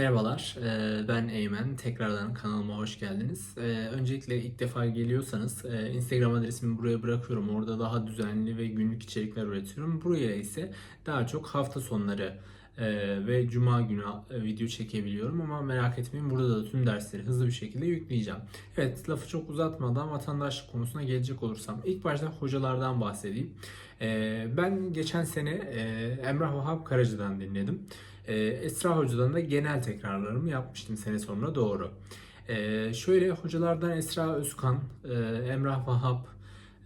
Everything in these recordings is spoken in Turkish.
Merhabalar, eee, ben Eymen. Tekrardan kanalıma hoş geldiniz. Eee, Öncelikle ilk defa geliyorsanız eee, Instagram adresimi buraya bırakıyorum. Orada daha düzenli ve günlük içerikler üretiyorum. Buraya ise daha çok hafta sonları eee, ve cuma günü e, video çekebiliyorum ama merak etmeyin burada da tüm dersleri hızlı bir şekilde yükleyeceğim. Evet, lafı çok uzatmadan vatandaşlık konusuna gelecek olursam ilk başta hocalardan bahsedeyim. Eee, Ben geçen sene eee, Emrah Vahap Karaca'dan dinledim. Ee, Esra Hoca'dan da genel tekrarlarımı yapmıştım sene sonuna doğru. Ee, şöyle hocalardan Esra Özkan, e, Emrah Vahap,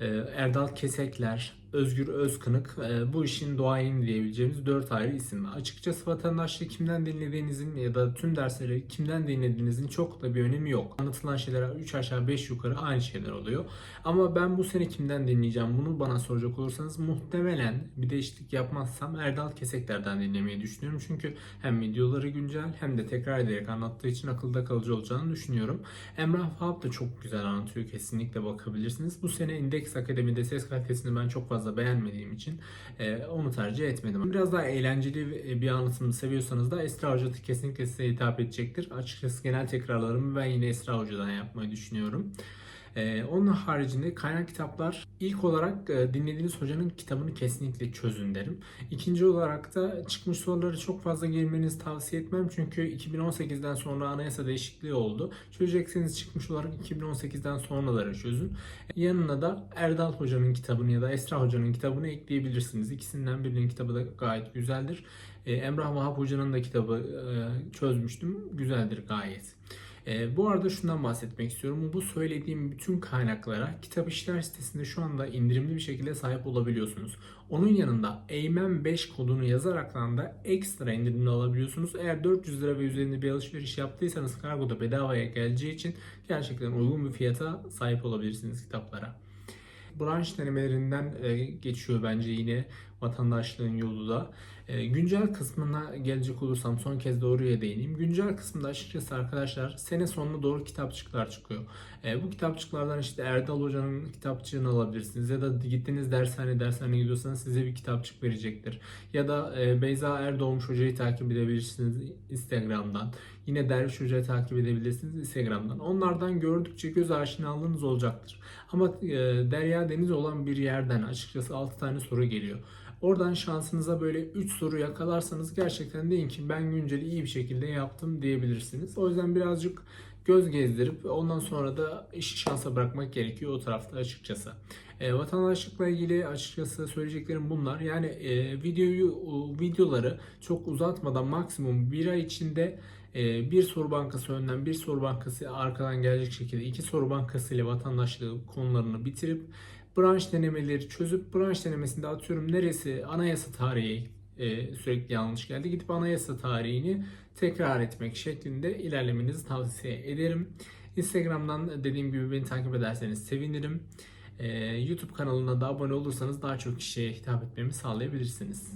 e, Erdal Kesekler, Özgür Özkınık e, bu işin doğayını diyebileceğimiz dört ayrı isim. Açıkçası vatandaşlığı kimden dinlediğinizin ya da tüm dersleri kimden dinlediğinizin çok da bir önemi yok. Anlatılan şeyler 3 aşağı 5 yukarı aynı şeyler oluyor. Ama ben bu sene kimden dinleyeceğim bunu bana soracak olursanız muhtemelen bir değişiklik yapmazsam Erdal Kesekler'den dinlemeyi düşünüyorum. Çünkü hem videoları güncel hem de tekrar ederek anlattığı için akılda kalıcı olacağını düşünüyorum. Emrah Vahap da çok güzel anlatıyor kesinlikle bakabilirsiniz. Bu sene Indeks Akademi'de ses kalitesini ben çok fazla beğenmediğim için e, onu tercih etmedim. Biraz daha eğlenceli bir anlatımı seviyorsanız da Esra Hoca kesinlikle size hitap edecektir. Açıkçası genel tekrarlarımı ben yine Esra Hoca'dan yapmayı düşünüyorum. Ee, onun haricinde kaynak kitaplar ilk olarak e, dinlediğiniz hocanın kitabını kesinlikle çözün derim. İkinci olarak da çıkmış soruları çok fazla girmenizi tavsiye etmem. Çünkü 2018'den sonra anayasa değişikliği oldu. Çözecekseniz çıkmış olarak 2018'den sonraları çözün. Yanına da Erdal Hoca'nın kitabını ya da Esra Hoca'nın kitabını ekleyebilirsiniz. İkisinden birinin kitabı da gayet güzeldir. Ee, Emrah Vahap Hoca'nın da kitabı e, çözmüştüm. Güzeldir gayet. E, bu arada şundan bahsetmek istiyorum. Bu söylediğim bütün kaynaklara kitap işler sitesinde şu anda indirimli bir şekilde sahip olabiliyorsunuz. Onun yanında Eymen 5 kodunu yazaraktan da ekstra indirimli alabiliyorsunuz. Eğer 400 lira ve üzerinde bir alışveriş yaptıysanız kargoda bedavaya geleceği için gerçekten uygun bir fiyata sahip olabilirsiniz kitaplara branş denemelerinden e, geçiyor bence yine vatandaşlığın yolu da. E, güncel kısmına gelecek olursam son kez doğruya değineyim. Güncel kısmında açıkçası arkadaşlar sene sonuna doğru kitapçıklar çıkıyor. E, bu kitapçıklardan işte Erdal Hoca'nın kitapçığını alabilirsiniz ya da gittiğiniz dershane dershane gidiyorsanız size bir kitapçık verecektir. Ya da Beyza Erdoğmuş Hoca'yı takip edebilirsiniz Instagram'dan. Yine Derviş Hoca'yı takip edebilirsiniz Instagram'dan. Onlardan gördükçe göz aşinalığınız olacaktır. Ama Derya Deniz olan bir yerden açıkçası 6 tane soru geliyor. Oradan şansınıza böyle 3 soru yakalarsanız gerçekten deyin ki ben günceli iyi bir şekilde yaptım diyebilirsiniz. O yüzden birazcık göz gezdirip ondan sonra da işi şansa bırakmak gerekiyor o tarafta açıkçası. E, vatandaşlıkla ilgili açıkçası söyleyeceklerim bunlar. Yani e, videoyu videoları çok uzatmadan maksimum bir ay içinde e, bir soru bankası önden bir soru bankası arkadan gelecek şekilde iki soru bankası ile vatandaşlığı konularını bitirip branş denemeleri çözüp branş denemesinde atıyorum neresi anayasa tarihi e, sürekli yanlış geldi. Gidip anayasa tarihini tekrar etmek şeklinde ilerlemenizi tavsiye ederim. Instagram'dan dediğim gibi beni takip ederseniz sevinirim. E, YouTube kanalına da abone olursanız daha çok kişiye hitap etmemi sağlayabilirsiniz.